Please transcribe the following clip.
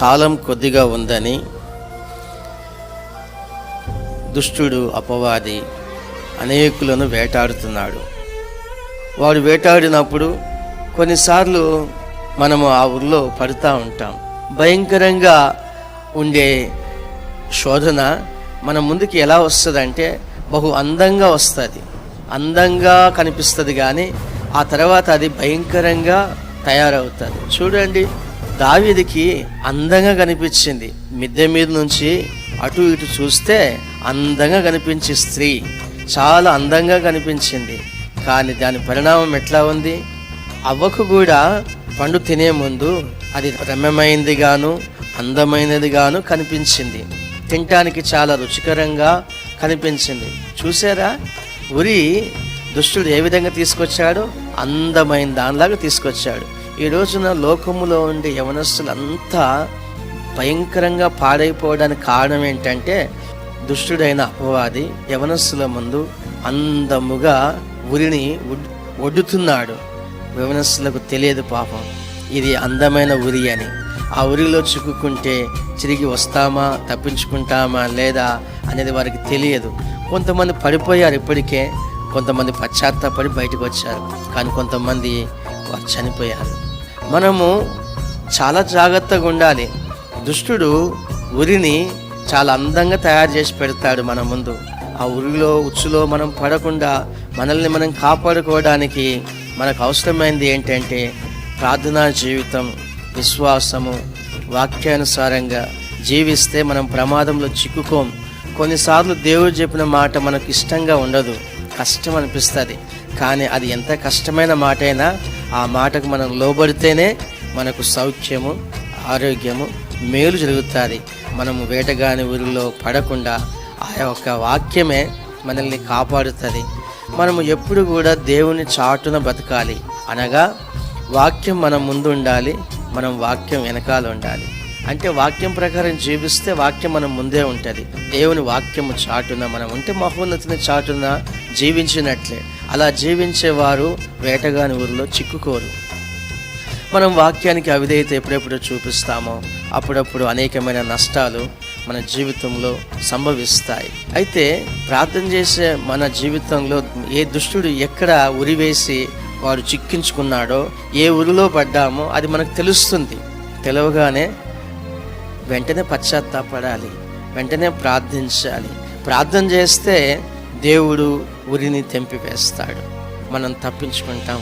కాలం కొద్దిగా ఉందని దుష్టుడు అపవాది అనేకులను వేటాడుతున్నాడు. వాడు వేటాడినప్పుడు కొన్నిసార్లు మనము ఆ ఊర్లో పడుతూ ఉంటాం. భయంకరంగా ఉండే శోధన మన ముందుకి ఎలా వస్తుందంటే బహు అందంగా వస్తుంది. అందంగా కనిపిస్తుంది కానీ ఆ తర్వాత అది భయంకరంగా తయారవుతుంది. చూడండి దావీదికి అందంగా కనిపించింది. మిద్దె మీద నుంచి అటు ఇటు చూస్తే అందంగా కనిపించే స్త్రీ. చాలా అందంగా కనిపించింది. కానీ దాని పరిణామం ఎట్లా ఉంది? అవ్వకు కూడా పండు తినే ముందు అది రమ్యమైంది గాను అందమైనది గాను కనిపించింది. తినటానికి చాలా రుచికరంగా కనిపించింది. చూసారా ఉరి దుష్టుడు ఏ విధంగా తీసుకొచ్చాడు? అందమైన దానిలాగా తీసుకొచ్చాడు. ఈ రోజున లోకములో ఉండే యవనస్తులంతా భయంకరంగా పాడైపోవడానికి కారణం ఏంటంటే దుష్టుడైన అపవాది యవనస్తుల ముందు అందముగా ఉరిని ఒడ్డుతున్నాడు. యవనస్తులకు తెలియదు పాపం. ఇది అందమైన ఉరి అని. ఆ ఉరిలో చిక్కుకుంటే తిరిగి వస్తామా తప్పించుకుంటామా లేదా అనేది వారికి తెలియదు. కొంతమంది పడిపోయారు ఇప్పటికే కొంతమంది పశ్చాత్తాపడి బయటకు వచ్చారు. కానీ కొంతమంది వారు చనిపోయారు. మనము చాలా జాగ్రత్తగా ఉండాలి. దుష్టుడు ఉరిని చాలా అందంగా తయారు చేసి పెడతాడు మన ముందు. ఆ ఉరిలో ఉచ్చులో మనం పడకుండా మనల్ని మనం కాపాడుకోవడానికి మనకు అవసరమైంది ఏంటంటే ప్రార్థనా జీవితం విశ్వాసము వాక్యానుసారంగా జీవిస్తే మనం ప్రమాదంలో చిక్కుకోం. కొన్నిసార్లు దేవుడు చెప్పిన మాట మనకు ఇష్టంగా ఉండదు కష్టం అనిపిస్తుంది. కానీ అది ఎంత కష్టమైన మాట అయినా ఆ మాటకు మనం లోబడితేనే మనకు సౌఖ్యము ఆరోగ్యము మేలు జరుగుతుంది. మనము వేటగాని ఊరిలో పడకుండా ఆ యొక్క వాక్యమే మనల్ని కాపాడుతుంది. మనము ఎప్పుడు కూడా దేవుని చాటున బతకాలి. అనగా వాక్యం మన ముందు ఉండాలి మనం వాక్యం వెనకాల ఉండాలి. అంటే వాక్యం ప్రకారం జీవిస్తే వాక్యం మనం ముందే ఉంటుంది. దేవుని వాక్యము చాటున మనం ఉంటే మహోన్నతిని చాటున జీవించినట్లే. అలా జీవించేవారు వేటగాని ఊరిలో చిక్కుకోరు. మనం వాక్యానికి అవిధేయత ఎప్పుడెప్పుడు చూపిస్తామో అప్పుడప్పుడు అనేకమైన నష్టాలు మన జీవితంలో సంభవిస్తాయి. అయితే ప్రార్థన చేసే మన జీవితంలో ఏ దుష్టుడు ఎక్కడ ఉరివేసి వాడు చిక్కించుకున్నాడో ఏ ఉరిలో పడ్డామో అది మనకు తెలుస్తుంది. తెలవగానే వెంటనే పశ్చాత్తాపడాలి వెంటనే ప్రార్థించాలి. ప్రార్థన చేస్తే దేవుడు ఉరిని తెంపివేస్తాడు. మనం తప్పించుకుంటాం.